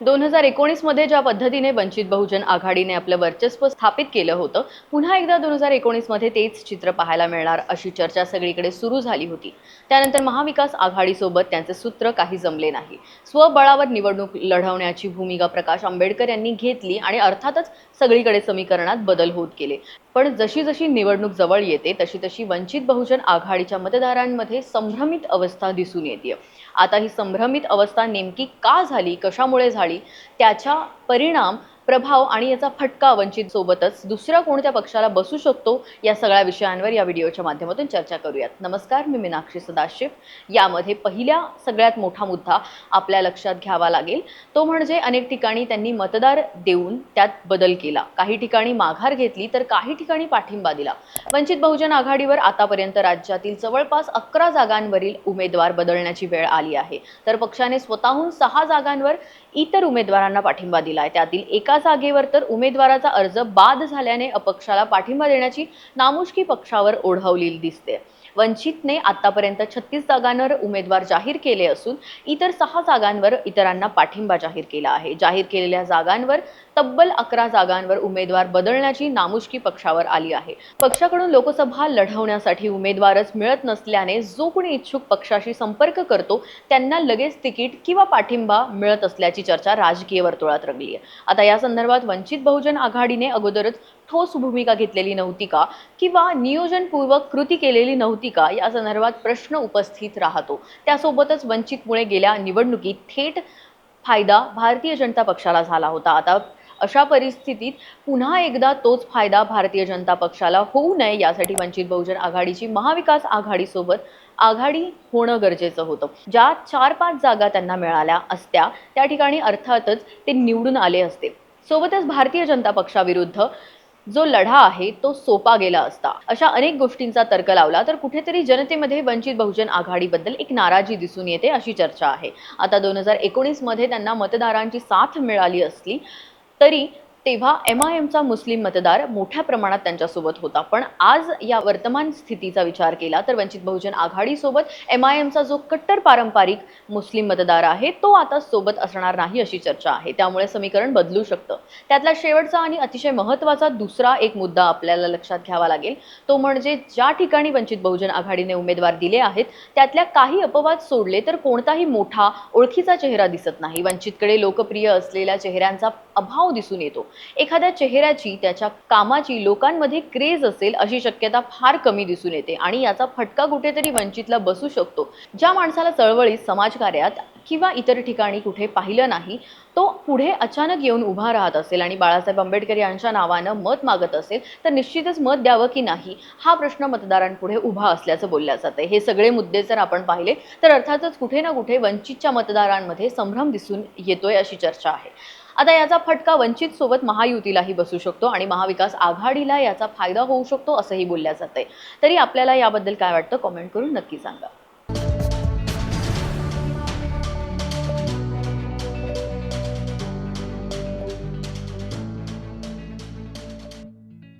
दोन हजार एकोणीसमध्ये ज्या पद्धतीने वंचित बहुजन आघाडीने आपलं वर्चस्व स्थापित केलं होतं पुन्हा एकदा दोन हजार एकोणीसमध्ये तेच चित्र पाहायला मिळणार अशी चर्चा सगळीकडे सुरू झाली होती. त्यानंतर महाविकास आघाडीसोबत त्यांचे सूत्र काही जमले नाही. स्वबळावर निवडणूक लढवण्याची भूमिका प्रकाश आंबेडकर यांनी घेतली आणि अर्थातच सगळीकडे समीकरणात बदल होत गेले. पण जशी जशी निवडणूक जवळ येते तशी तशी वंचित बहुजन आघाडीच्या मतदारांमध्ये संभ्रमित अवस्था दिसून येते आता ही संभ्रमित अवस्था नेमकी का झाली कशामुळे झाली त्याचा परिणाम प्रभाव आणि याचा फटका वंचित सोबतच दुसऱ्या कोणत्या पक्षाला बसू शकतो या सगळ्या विषयांवर या व्हिडिओच्या माध्यमातून चर्चा करूयात. नमस्कार मी मीनाक्षी सदाशिव. यामध्ये पहिल्या सगळ्यात मोठा मुद्दा आपल्या लक्षात घ्यावा लागेल. तो म्हणजे अनेक ठिकाणी त्यांनी मतदार देऊन त्यात बदल केला. काही ठिकाणी माघार घेतली तर काही ठिकाणी पाठिंबा दिला. वंचित बहुजन आघाडीवर आतापर्यंत राज्यातील जवळपास अकरा जागांवरील उमेदवार बदलण्याची वेळ आली आहे. तर पक्षाने स्वतःहून सहा जागांवर इतर उमेदवारांना पाठिंबा दिलाय. त्यातील एका जागेवर तर उमेदवाराचा अर्ज बाद झाल्याने अपक्षाला पाठिंबा देण्याची नामुष्की पक्षावर ओढवलेली दिसते. वंचितने आतापर्यंत छत्तीस जागांवर उमेदवार जाहीर केले असून इतर सहा जागांवर इतरांना पाठिंबा जाहीर केला आहे. जाहीर केलेल्या जागांवर तब्बल अकरा जागांवर उमेदवार बदलण्याची नामुष्की पक्षावर आली आहे. पक्षाकडून लोकसभा लढवण्यासाठी उमेदवारच मिळत नसल्याने जो कोणी इच्छुक पक्षाशी संपर्क करतो त्यांना लगेच तिकीट किंवा पाठिंबा मिळत असल्याची चर्चा राजकीय वर्तुळात रंगली आहे. आता या संदर्भात वंचित बहुजन आघाडीने अगोदरच ठोस भूमिका घेतलेली नव्हती का? किंवा नियोजनपूर्वक कृती केलेली नव्हती का या संदर्भात प्रश्न उपस्थित राहतो. त्यासोबतच वंचितमुळे गेल्या निवडणुकीत थेट फायदा भारतीय जनता पक्षाला झाला होता. आता अशा परिस्थितीत पुन्हा एकदा तोच फायदा भारतीय जनता पक्षाला होऊ नये यासाठी वंचित बहुजन आघाडीची महाविकास आघाडीसोबत आघाडी होणं गरजेचं होतं. ज्या चार पाच जागा त्यांना मिळाल्या असत्या त्या ठिकाणी अर्थातच ते निवडून आले असते. सोबतच भारतीय जनता पक्षाविरुद्ध जो लढा आहे तो सोपा गेला असता. अशा अनेक गोष्टींचा तर्क लावला तर कुठेतरी जनतेमध्ये वंचित बहुजन आघाडीबद्दल एक नाराजी दिसून येते अशी चर्चा आहे. आता दोन हजार एकोणीसमध्ये त्यांना मतदारांची साथ मिळाली असली तरी तेव्हा एम आय एमचा मुस्लिम मतदार मोठ्या प्रमाणात त्यांच्यासोबत होता. पण आज या वर्तमान स्थितीचा विचार केला तर वंचित बहुजन आघाडीसोबत एम आय एमचा जो कट्टर पारंपरिक मुस्लिम मतदार आहे तो आता सोबत असणार नाही अशी चर्चा आहे. त्यामुळे समीकरण बदलू शकतं. त्यातला शेवटचा आणि अतिशय महत्त्वाचा दुसरा एक मुद्दा आपल्याला लक्षात घ्यावा लागेल. तो म्हणजे ज्या ठिकाणी वंचित बहुजन आघाडीने उमेदवार दिले आहेत त्यातल्या काही अपवाद सोडले तर कोणताही मोठा ओळखीचा चेहरा दिसत नाही. वंचितकडे लोकप्रिय असलेल्या चेहऱ्यांचा अभाव दिसून येतो. एखाद्या चेहऱ्याची त्याच्या कामाची लोकांमध्ये क्रेज असेल अशी शक्यता फार कमी दिसून येते आणि याचा फटका कुठेतरी वंचितला बसू शकतो. ज्या माणसाला चळवळीत समाजकार्यात किंवा इतर ठिकाणी कुठे पाहिलं नाही तो पुढे अचानक येऊन उभा राहत असेल आणि बाळासाहेब आंबेडकर यांच्या नावानं मत मागत असेल तर निश्चितच मत द्यावं की नाही हा प्रश्न मतदारांपुढे उभा असल्याचं बोलल्या जातं हे सगळे मुद्दे जर आपण पाहिले तर अर्थातच कुठे ना कुठे वंचितच्या मतदारांमध्ये संभ्रम दिसून येतोय अशी चर्चा आहे. आता याचा फटका वंचित सोबत महायुतीलाही बसू शकतो आणि महाविकास आघाडीला याचा फायदा होऊ शकतो असंही बोलल्या जातंय. तरी आपल्याला याबद्दल काय वाटतं? कॉमेंट करून नक्की सांगा.